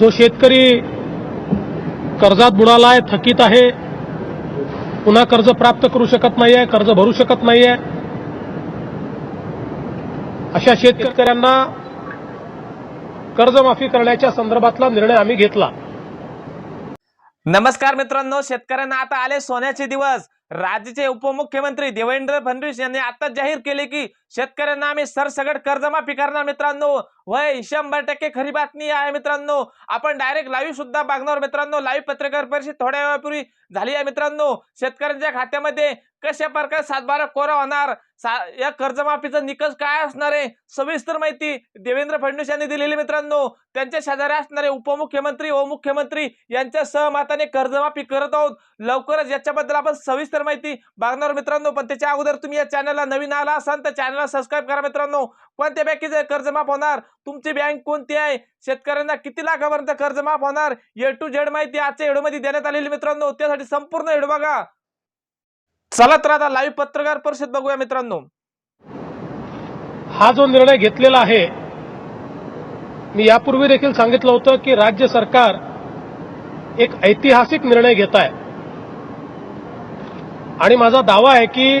जो शेतकरी कर्जात बुडाला आहे थकीत आहे पुन्हा कर्ज प्राप्त करू शकत नाहीये कर्ज भरू शकत नाहीये अशा शेतकऱ्यांना कर्जमाफी करण्याच्या संदर्भातला निर्णय आम्ही घेतला. नमस्कार मित्रांनो शेतकऱ्यांना आता आले सोन्याचे दिवस. राज्याचे उपमुख्यमंत्री देवेंद्र फडणवीस यांनी आता जाहीर केले की शेतकऱ्यांना आम्ही सरसगट कर्जमाफी करणार मित्रांनो. वय शंभर टक्के खरी बातमी आहे मित्रांनो. आपण डायरेक्ट लाईव्ह सुद्धा बघणार मित्रांनो. लाईव्ह पत्रकार परिषद थोड्या वेळापूर्वी झाली आहे मित्रांनो. शेतकऱ्यांच्या खात्यामध्ये कशा प्रकारे सातबारा कोरा होणार? सा- या कर्जमाफीचा निकष काय असणार आहे? सविस्तर माहिती देवेंद्र फडणवीस यांनी दिलेली मित्रांनो. त्यांच्या शेजारी असणारे उपमुख्यमंत्री व मुख्यमंत्री यांच्या सहमताने कर्जमाफी करत आहोत. लवकरच याच्याबद्दल आपण सविस्तर माहिती बघणार मित्रांनो. पण त्याच्या अगोदर तुम्ही या चॅनलला नवीन आला असाल तर चॅनलला सबस्क्राईब करा मित्रांनो. कोणत्या बँकेचे कर्ज माफ होणार? तुमची बँक कोणती आहे? शेतकऱ्यांना किती लाखापर्यंत कर्ज माफ होणार? ए टू झेड माहिती आजच्या व्हिडिओमध्ये देण्यात आलेली मित्रांनो. त्यासाठी संपूर्ण व्हिडिओ बघा. चला तर आता लाईव्ह पत्रकार परिषद बघूया मित्रांनो. हा जो निर्णय घेतलेला आहे मी यापूर्वी देखील सांगितलं होतं की राज्य सरकार एक ऐतिहासिक निर्णय घेत आहे. आणि माझा दावा आहे की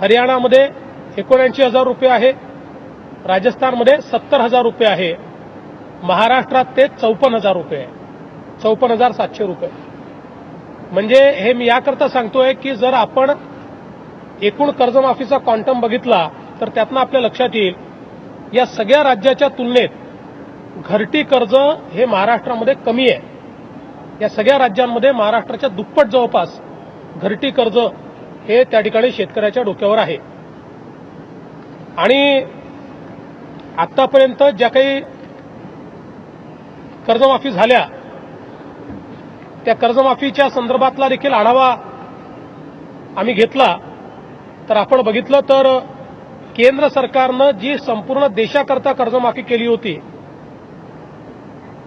हरियाणामध्ये एकोणऐंशी हजार रुपये आहे. राजस्थानमध्ये सत्तर हजार रुपये आहे. महाराष्ट्रात ते चौपन्न हजार रुपये आहे. चौपन्न हजार सातशे रुपये. म्हणजे हे मी याकरता सांगतोय की जर आपण एकूण कर्जमाफीचा क्वांटम बघितला तर त्यातनं आपल्या लक्षात येईल या सगळ्या राज्याच्या तुलनेत घरटी कर्ज हे महाराष्ट्रामध्ये कमी आहे. या सगळ्या राज्यांमध्ये महाराष्ट्राच्या दुप्पट जवळपास घरटी कर्ज हे त्या ठिकाणी शेतकऱ्याच्या डोक्यावर आहे. आणि आतापर्यंत ज्या काही कर्जमाफी झाल्या त्या कर्जमाफीच्या संदर्भातला देखील आढावा आम्ही घेतला. तर आपण बघितलं तर केंद्र सरकारनं जी संपूर्ण देशाकरता कर्जमाफी केली होती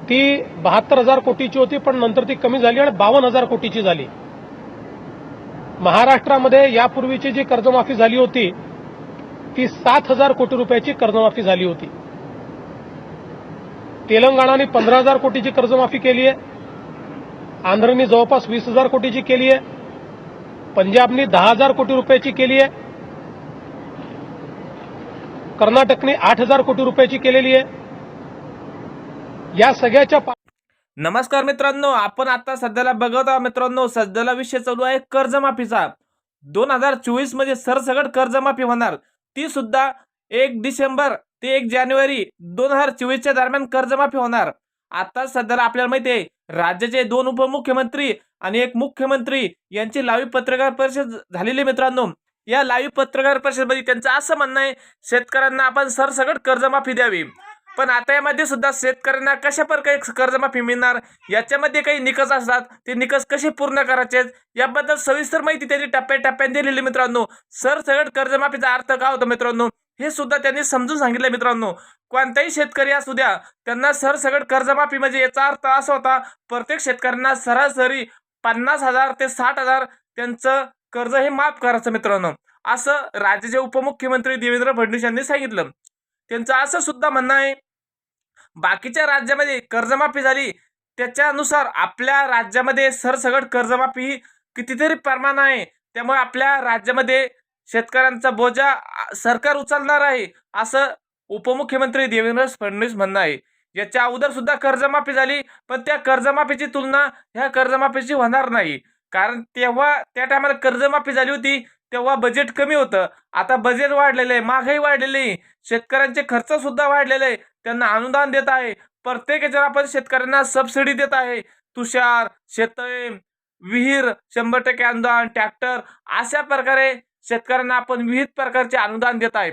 ती बहात्तर हजार कोटीची होती पण नंतर ती कमी झाली आणि बावन्न हजार कोटीची झाली. महाराष्ट्रामध्ये यापूर्वीची जी कर्जमाफी झाली होती ती सात हजार कोटी रुपयाची कर्जमाफी झाली होती. तेलंगणाने पंधरा हजार कोटीची कर्जमाफी केली आहे. आंध्रनी जवळपास वीस हजार कोटीची केली आहे. पंजाबनी दहा हजार कोटी रुपयाची केली आहे. कर्नाटकने आठ हजार कोटी रुपयाची केलेली आहे. या सगळ्याच्या नमस्कार मित्रांनो आपण आता सध्याला बघत आहोत मित्रांनो सध्याला विषय चालू आहे कर्जमाफीचा. दोन हजार चोवीसमध्ये सरसगट कर्जमाफी होणार. ती सुद्धा एक डिसेंबर ते एक जानेवारी दोन हजार चोवीसच्या दरम्यान कर्जमाफी होणार. आता सध्याला आपल्याला माहिती आहे राज्याचे दोन उपमुख्यमंत्री आणि एक मुख्यमंत्री यांची लावी पत्रकार परिषद झालेली मित्रांनो. या लाईव्ह पत्रकार परिषदेमध्ये त्यांचं असं म्हणणं आहे शेतकऱ्यांना आपण सरसगट कर्जमाफी द्यावी. पण आता यामध्ये सुद्धा शेतकऱ्यांना कशा प्रकारे कर्जमाफी मिळणार? याच्यामध्ये काही निकष असतात. ते निकष कसे पूर्ण करायचे? याबद्दल सविस्तर माहिती त्यांनी टप्प्याटप्प्याने दिलेली मित्रांनो. सरसगट कर्जमाफीचा अर्थ काय होतो मित्रांनो? हे सुद्धा त्यांनी समजून सांगितलं मित्रांनो. कोणताही शेतकरी असू द्या त्यांना सरसगट कर्जमाफी म्हणजे याचा अर्थ असा होता प्रत्येक शेतकऱ्यांना सरासरी पन्नास हजार ते साठ हजार त्यांचं कर्ज हे माफ करायचं मित्रांनो. असं राज्याचे उपमुख्यमंत्री देवेंद्र फडणवीस यांनी सांगितलं. त्यांचं असं सुद्धा म्हणणं आहे बाकीच्या राज्यामध्ये कर्जमाफी झाली त्याच्यानुसार आपल्या राज्यामध्ये सरसगट कर्जमाफी ही कितीतरी प्रमाण आहे त्यामुळे आपल्या राज्यामध्ये शेतकऱ्यांचा बोजा सरकार उचलणार आहे असं उपमुख्यमंत्री देवेंद्र फडणवीस म्हणणं आहे. याच्या अगोदर सुद्धा कर्जमाफी झाली पण त्या कर्जमाफीची तुलना ह्या कर्जमाफीची होणार नाही. कारण तेव्हा त्या टायमाला कर्जमाफी झाली होती तेव्हा बजेट कमी होतं. आता बजेट वाढलेलं आहे महागाई वाढलेली आहे. शेतकऱ्यांचे खर्च सुद्धा वाढलेले आहे. त्यांना अनुदान देत आहे. प्रत्येक याच्यावर आपण शेतकऱ्यांना सबसिडी देत आहे. तुषार शेतळे विहीर शंभर टक्के अनुदान ट्रॅक्टर अशा प्रकारे शेतकऱ्यांना आपण विविध प्रकारचे अनुदान देत आहे.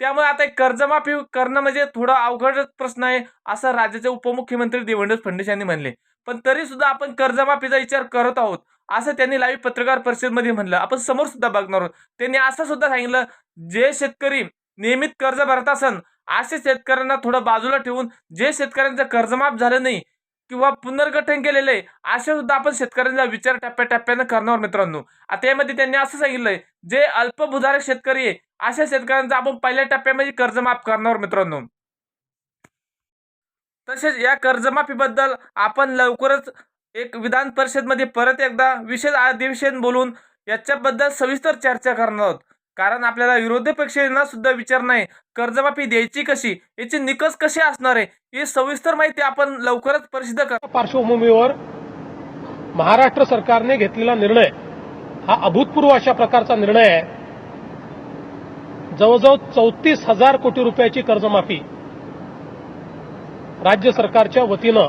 त्यामुळे आता कर्जमाफी करणं म्हणजे थोडा अवघडच प्रश्न आहे असं राज्याचे उपमुख्यमंत्री देवेंद्र फडणवीस यांनी म्हणले. पण तरी सुद्धा आपण कर्जमाफीचा विचार करत आहोत. असं त्यांनी लाईव्ह पत्रकार परिषदेमध्ये म्हणलं. आपण समोर सुद्धा बघणार आहोत. त्यांनी असं सुद्धा सांगितलं जे शेतकरी नियमित कर्ज भरत असन असे शेतकऱ्यांना थोडं बाजूला ठेवून जे शेतकऱ्यांचं कर्जमाफ झालं नाही किंवा पुनर्गठन केलेलं आहे असे सुद्धा आपण शेतकऱ्यांचा विचार टप्प्याटप्प्यानं करणार मित्रांनो. आता यामध्ये त्यांनी असं सांगितलंय जे अल्पभूधारक शेतकरी आहे अशा शेतकऱ्यांचा आपण पहिल्या टप्प्यामध्ये कर्जमाफ करणार मित्रांनो. तसेच या कर्जमाफीबद्दल आपण लवकरच एक विधान परिषदमध्ये परत एकदा विशेष अधिवेशन बोलून याच्याबद्दल सविस्तर चर्चा करणार आहोत. कारण आपल्याला विरोधी पक्षांना सुद्धा विचार नाही कर्जमाफी द्यायची कशी याचे निकष कसे असणार आहे ही सविस्तर माहिती आपण लवकरच प्रसिद्ध कर पार्श्वभूमीवर महाराष्ट्र सरकारने घेतलेला निर्णय हा अभूतपूर्व अशा प्रकारचा निर्णय आहे. जवळजवळ चौतीस हजार कोटी रुपयाची कर्जमाफी राज्य सरकारच्या वतीनं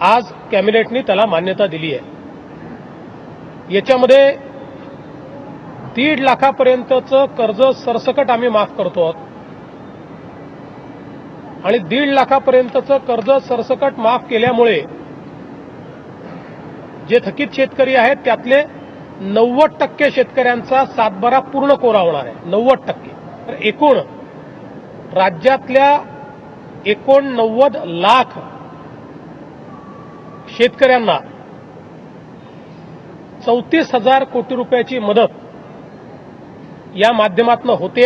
आज कॅबिनेटनी त्याला मान्यता दिली आहे याच्यामध्ये दीड लाखापर्यंतचं कर्ज सरसकट आम्ही माफ करतो आहोत. आणि दीड लाखापर्यंतचं कर्ज सरसकट माफ केल्यामुळे जे थकीत शेतकरी आहेत त्यातले नव्वद टक्के शेतकऱ्यांचा सातबारा पूर्ण कोरा होणार आहे. नव्वद टक्के. तर एकूण राज्यातल्या एकोणनव्वद लाख शेतकऱ्यांना चौतीस हजार कोटी रुपयाची मदत या माध्यमातून होते.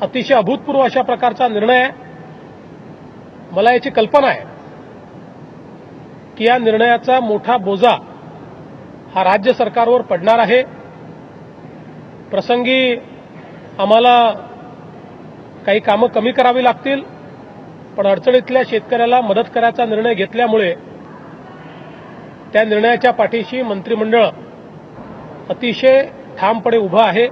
अतिशय अभूतपूर्व अशा प्रकारचा निर्णय आहे मला याची कल्पना आहे की या निर्णयाचा मोठा बोजा हा राज्य सरकारवर पडणार आहे. प्रसंगी आम्हाला काही कामं कमी करावी लागतील. पण अडचणीतल्या शेतकऱ्याला मदत करायचा निर्णय घेतल्यामुळे त्या निर्णयाच्या पाठीशी मंत्रिमंडळ अतिशय ठामपणे उभं आहे.